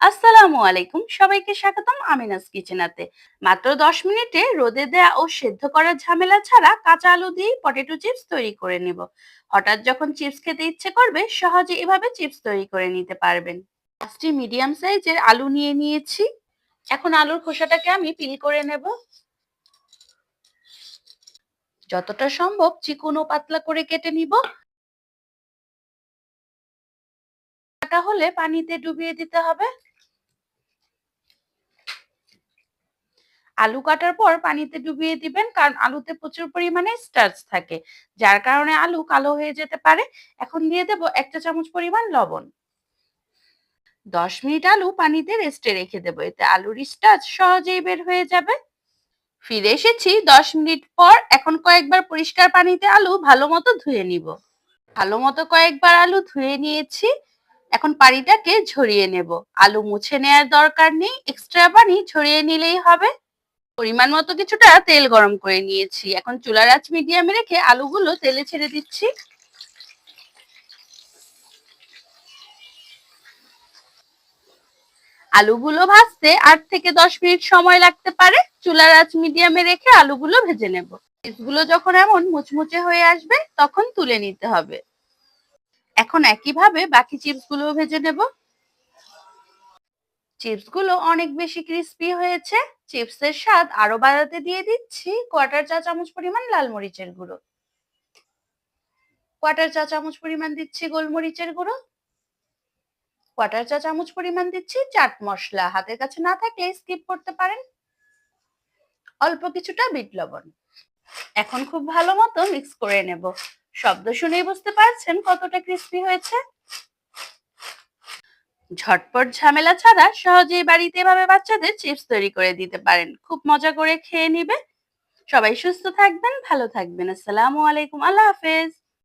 আসসালামু আলাইকুম। সবাইকে স্বাগতম আমিনাস কিচেনাতে মাত্র দশ মিনিটে রোদে দেয়া ও সেদ্ধ করার ঝামেলা ছাড়া কাঁচা আলু দিয়ে পটেটো চিপস তৈরি করে নেব। হঠাৎ যখন চিপস খেতে ইচ্ছে করবে, সহজে এভাবে চিপস তৈরি করে নিতে পারবেন। পাঁচটি মিডিয়াম সাইজের আলু নিয়ে নিয়েছি। এখন আলুর খোসাটাকে আমি পিল করে নেব। যতটা সম্ভব চিকন ও পাতলা করে কেটে নিব। হলে পানিতে ডুবিয়ে দিতে হবে। আলু কাটার পর পানিতে ডুবিয়ে দিবেন, কারণ আলুতে প্রচুর পরিমাণে স্টার্চ থাকে। যার কারণে আলু কালো হয়ে যেতে পারে। এখন দিয়ে দেব একটা চামচ পরিমাণ লবণ। দশ মিনিট আলু পানিতে রেস্টে রেখে দেবো। এতে আলুর স্টার্চ সহজেই বের হয়ে যাবে। ফিরে এসেছি। দশ মিনিট পর এখন কয়েকবার পরিষ্কার পানিতে আলু ভালো মতো ধুয়ে নিব। ভালো মতো কয়েকবার আলু ধুয়ে নিয়েছি। এখন পানিটাকে ঝরিয়ে নেব। আলু মুছে নেওয়ার দরকার নেই। এক্সট্রা পানি ঝরিয়ে নিলেই হবে। পরিমাণ মতো কিছুটা তেল গরম করে নিয়েছি। এখন চুলার আঁচ মিডিয়ামে রেখে আলুগুলো তেলে ছেড়ে দিচ্ছি। আলুগুলো ভাজতে আট থেকে দশ মিনিট সময় লাগতে পারে। চুলার আঁচ মিডিয়ামে রেখে আলুগুলো ভেজে নেব। গুলো যখন এমন মুচমুচে হয়ে আসবে, তখন তুলে নিতে হবে। এখন একইভাবে বাকি চিপসগুলো ভেজে নেব। চিপসগুলো অনেক বেশি ক্রিস্পি হয়েছে। চিপসের স্বাদ আরও বাড়াতে দিয়ে দিচ্ছি কোয়ার্টার চা চামচ পরিমাণ লাল মরিচের গুঁড়ো। কোয়ার্টার চা চামচ পরিমাণ দিচ্ছি গোলমরিচের গুঁড়ো। কোয়ার্টার চা চামচ পরিমাণ দিচ্ছি চাট মশলা। হাতের কাছে না থাকলে স্কিপ করতে পারেন। অল্প কিছুটা বিট লবণ। এখন খুব ভালো মতো মিক্স করে নেব। শব্দ শুনেই বুঝতে পারছেন কতটা ক্রিস্পি হয়েছে। ঝটপট ঝামেলা ছাড়া সহজেই বাড়িতে এভাবে বাচ্চাদের চিপস তৈরি করে দিতে পারেন। খুব মজা করে খেয়ে নিবে। সবাই সুস্থ থাকবেন, ভালো থাকবেন। আসসালামু আলাইকুম। আল্লাহ হাফেজ।